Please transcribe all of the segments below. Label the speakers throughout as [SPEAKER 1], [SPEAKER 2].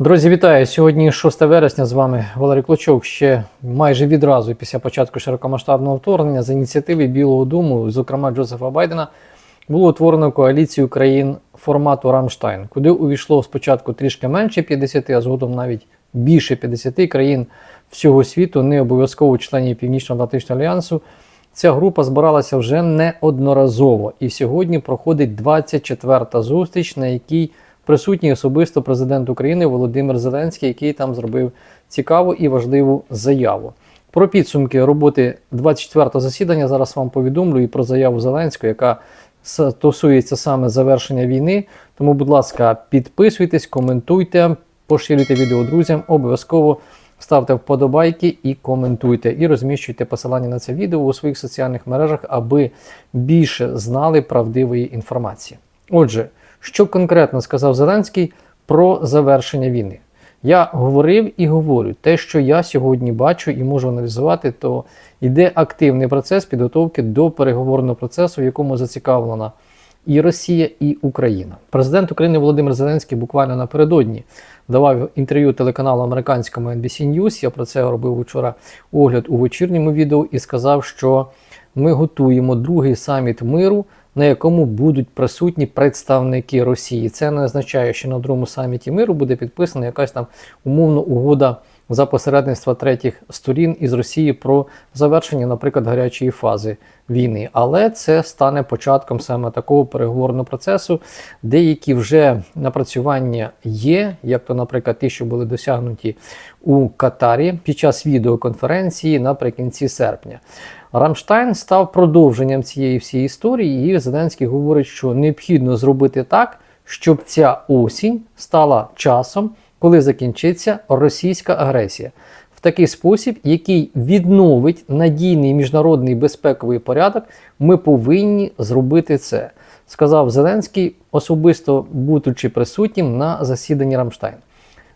[SPEAKER 1] Друзі, вітаю! Сьогодні 6 вересня. З вами Валерій Клочок. Ще майже відразу після початку широкомасштабного вторгнення з ініціативи Білого Дому, зокрема Джозефа Байдена, було утворено коаліцію країн формату Рамштайн, куди увійшло спочатку трішки менше 50, а згодом навіть більше 50 країн всього світу, не обов'язково членів Північно-Атлантичного альянсу. Ця група збиралася вже неодноразово, і сьогодні проходить 24-та зустріч, на якій присутній особисто президент України Володимир Зеленський, який там зробив цікаву і важливу заяву. Про підсумки роботи 24-го засідання зараз вам повідомлю і про заяву Зеленського, яка стосується саме завершення війни. Тому, будь ласка, підписуйтесь, коментуйте, поширюйте відео друзям, обов'язково ставте вподобайки і коментуйте, і розміщуйте посилання на це відео у своїх соціальних мережах, аби більше знали правдивої інформації. Отже, що конкретно сказав Зеленський про завершення війни? Я говорив і говорю, те, що я сьогодні бачу і можу аналізувати, то йде активний процес підготовки до переговорного процесу, в якому зацікавлена і Росія, і Україна. Президент України Володимир Зеленський буквально напередодні давав інтерв'ю телеканалу американському NBC News. Я про це робив вчора огляд у вечірньому відео і сказав, що ми готуємо другий саміт миру на якому будуть присутні представники Росії. Це не означає, що на другому саміті миру буде підписана якась там умовна угода за посередництва третіх сторін із Росії про завершення, наприклад, гарячої фази війни. Але це стане початком саме такого переговорного процесу. Деякі вже напрацювання є, як то, наприклад, ті, що були досягнуті у Катарі під час відеоконференції наприкінці серпня. Рамштайн став продовженням цієї всієї історії, і Зеленський говорить, що необхідно зробити так, щоб ця осінь стала часом, коли закінчиться російська агресія. В такий спосіб, який відновить надійний міжнародний безпековий порядок, ми повинні зробити це, сказав Зеленський, особисто будучи присутнім на засіданні Рамштайн.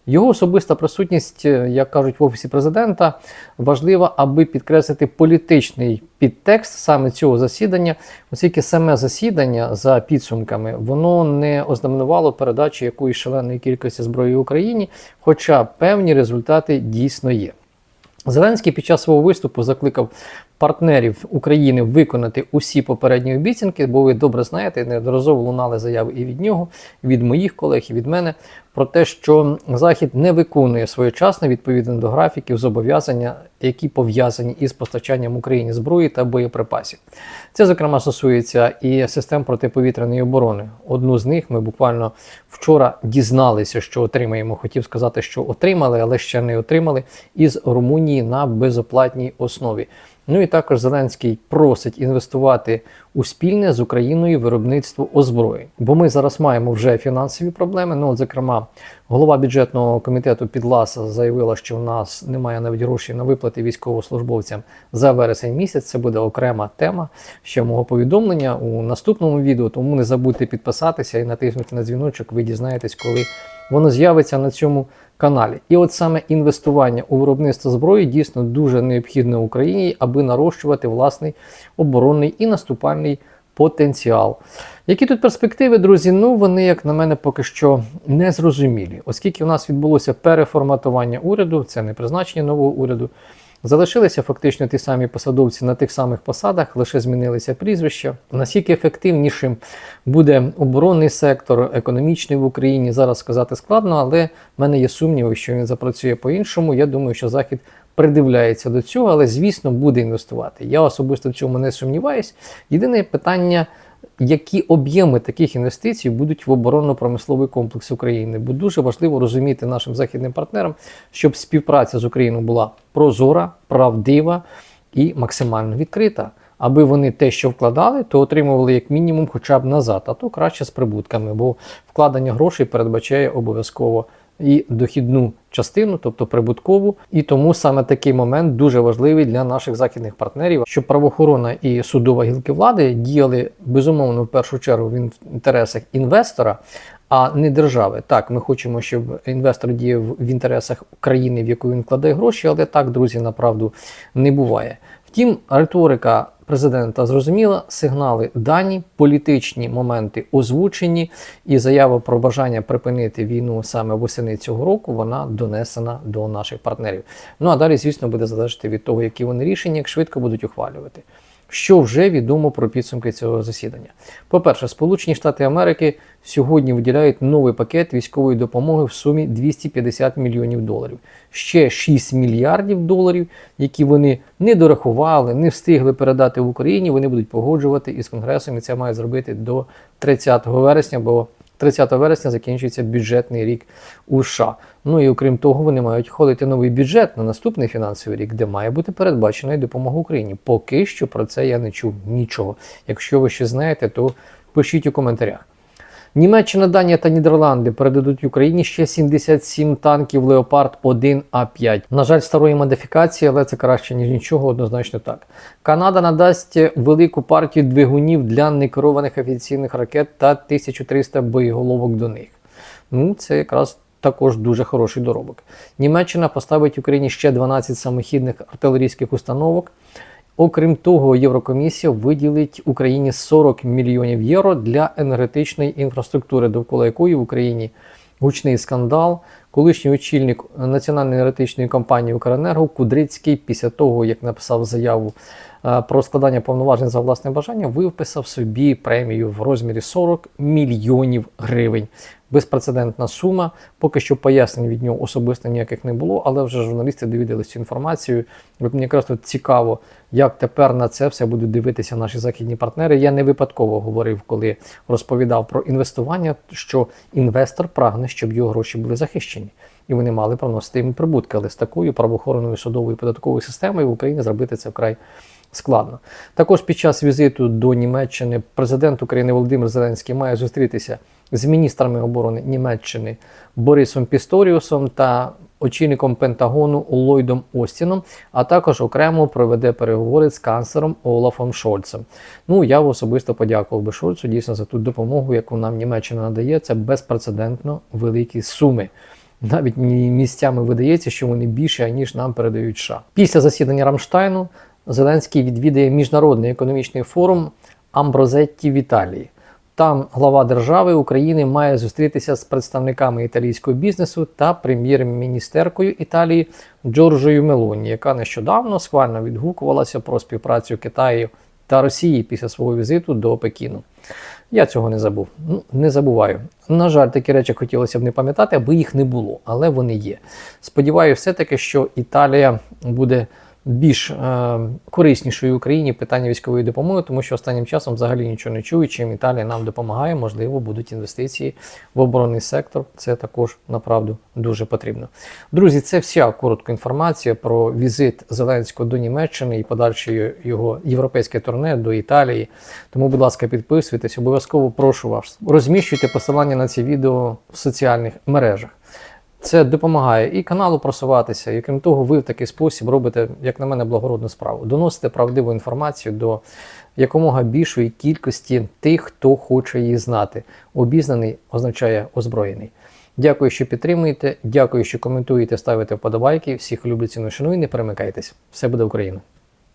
[SPEAKER 1] Його особиста присутність, е, як кажуть в офісі президента, важлива, аби підкреслити політичний підтекст саме цього засідання, оскільки саме засідання за підсумками воно не ознаменувало передачі якоїсь шаленої кількості зброї Україні, хоча певні результати дійсно є. Зеленський під час свого виступу закликав партнерів України виконати усі попередні обіцянки, бо ви добре знаєте, неодноразово лунали заяви і від нього, і від моїх колег, і від мене про те, що Захід не виконує своєчасно відповідно до графіків зобов'язання, які пов'язані із постачанням Україні зброї та боєприпасів. Це, зокрема, стосується і систем протиповітряної оборони. Одну з них ми буквально вчора дізналися, що отримаємо. Хотів сказати, що отримали, але ще не отримали із Румунії на безоплатній основі. Ну і також Зеленський просить інвестувати у спільне з Україною виробництво озброєнь. Бо ми зараз маємо вже фінансові проблеми. Ну, от, зокрема, голова бюджетного комітету Підласа заявила, що в нас немає навіть грошей на виплати військовослужбовцям за вересень місяць. Це буде окрема тема ще мого повідомлення у наступному відео. Тому не забудьте підписатися і натиснути на дзвіночок. Ви дізнаєтесь, коли воно з'явиться на цьому каналі. І от саме інвестування у виробництво зброї дійсно дуже необхідне Україні, аби нарощувати власний оборонний і наступальний потенціал. Які тут перспективи, друзі? Ну вони, як на мене, поки що не зрозумілі, оскільки у нас відбулося переформатування уряду, це не призначення нового уряду. Залишилися фактично ті самі посадовці на тих самих посадах, лише змінилися прізвища. Наскільки ефективнішим буде оборонний сектор, економічний в Україні, зараз сказати складно, але в мене є сумніви, що він запрацює по-іншому. Я думаю, що Захід придивляється до цього, але, звісно, буде інвестувати. Я особисто в цьому не сумніваюсь. Єдине питання. Які об'єми таких інвестицій будуть в оборонно-промисловий комплекс України? Бо дуже важливо розуміти нашим західним партнерам, щоб співпраця з Україною була прозора, правдива і максимально відкрита. Аби вони те, що вкладали, то отримували як мінімум хоча б назад, а то краще з прибутками, бо вкладення грошей передбачає обов'язково і дохідну частину, тобто прибуткову. І тому саме такий момент дуже важливий для наших західних партнерів, щоб правоохорона і судова гілки влади діяли безумовно в першу чергу в інтересах інвестора. А не держави. Так, ми хочемо, щоб інвестор діяв в інтересах країни, в яку він вкладає гроші, але так, друзі, направду не буває. Втім, риторика президента зрозуміла, сигнали дані, політичні моменти озвучені, і заява про бажання припинити війну саме восени цього року вона донесена до наших партнерів. Ну а далі, звісно, буде залежати від того, які вони рішення, як швидко будуть ухвалювати. Що вже відомо про підсумки цього засідання? По-перше, Сполучені Штати Америки сьогодні виділяють новий пакет військової допомоги в сумі 250 мільйонів доларів. Ще 6 мільярдів доларів, які вони не дорахували, не встигли передати в Україні. Вони будуть погоджувати із Конгресом, і це має зробити до 30 вересня, бо 30 вересня закінчується бюджетний рік у США. Ну і окрім того, вони мають хвалити новий бюджет на наступний фінансовий рік, де має бути передбачена допомога Україні. Поки що про це я не чув нічого. Якщо ви ще знаєте, то пишіть у коментарях. Німеччина, Данія та Нідерланди передадуть Україні ще 77 танків Леопард 1 А5. На жаль, старої модифікації, але це краще ніж нічого, однозначно так. Канада надасть велику партію двигунів для некерованих авіаційних ракет та 1300 боєголовок до них. Ну, це якраз також дуже хороший доробок. Німеччина поставить Україні ще 12 самохідних артилерійських установок. Окрім того, Єврокомісія виділить Україні 40 мільйонів євро для енергетичної інфраструктури, довкола якої в Україні гучний скандал. Колишній очільник національної енергетичної компанії Укренерго Кудрицький, після того як написав заяву е, про складання повноважень за власне бажання, виписав собі премію в розмірі 40 мільйонів гривень. Безпрецедентна сума. Поки що пояснень від нього особисто ніяких не було, але вже журналісти довідалися цю інформацію. От мені якраз цікаво, як тепер на це все будуть дивитися наші західні партнери. Я не випадково говорив, коли розповідав про інвестування, що інвестор прагне, щоб його гроші були захищені. І вони мали приносити їм прибутки, але з такою правоохоронною судовою податковою системою в Україні зробити це вкрай складно. Також під час візиту до Німеччини президент України Володимир Зеленський має зустрітися з міністрами оборони Німеччини Борисом Пісторіусом та очільником Пентагону Ллойдом Остіном, а також окремо проведе переговори з канцлером Олафом Шольцем. Ну я особисто подякував би Шольцу дійсно за ту допомогу, яку нам Німеччина надає. Це безпрецедентно великі суми. Навіть місцями видається, що вони більше, ніж нам передають США. Після засідання Рамштайну Зеленський відвідає міжнародний економічний форум Амброзетті в Італії. Там глава держави України має зустрітися з представниками італійського бізнесу та прем'єр-міністеркою Італії Джорджою Мелоні, яка нещодавно схвально відгукувалася про співпрацю Китаю та Росії після свого візиту до Пекіну. Я цього не забув. Ну, не забуваю. На жаль, такі речі хотілося б не пам'ятати, аби їх не було, але вони є. Сподіваюся, все-таки, що Італія буде більш е, кориснішою Україні питання військової допомоги, тому що останнім часом взагалі нічого не чую. Чим Італія нам допомагає, можливо, будуть інвестиції в оборонний сектор. Це також направду дуже потрібно. Друзі, це вся коротка інформація про візит Зеленського до Німеччини і подальше його європейське турне до Італії. Тому, будь ласка, підписуйтесь, обов'язково прошу вас. Розміщуйте посилання на ці відео в соціальних мережах. Це допомагає і каналу просуватися, і крім того, ви в такий спосіб робите, як на мене, благородну справу. Доносите правдиву інформацію до якомога більшої кількості тих, хто хоче її знати. Обізнаний означає озброєний. Дякую, що підтримуєте. Дякую, що коментуєте, ставите вподобайки. Всіх люблю ціну шаную. Не перемикайтесь. Все буде Україна!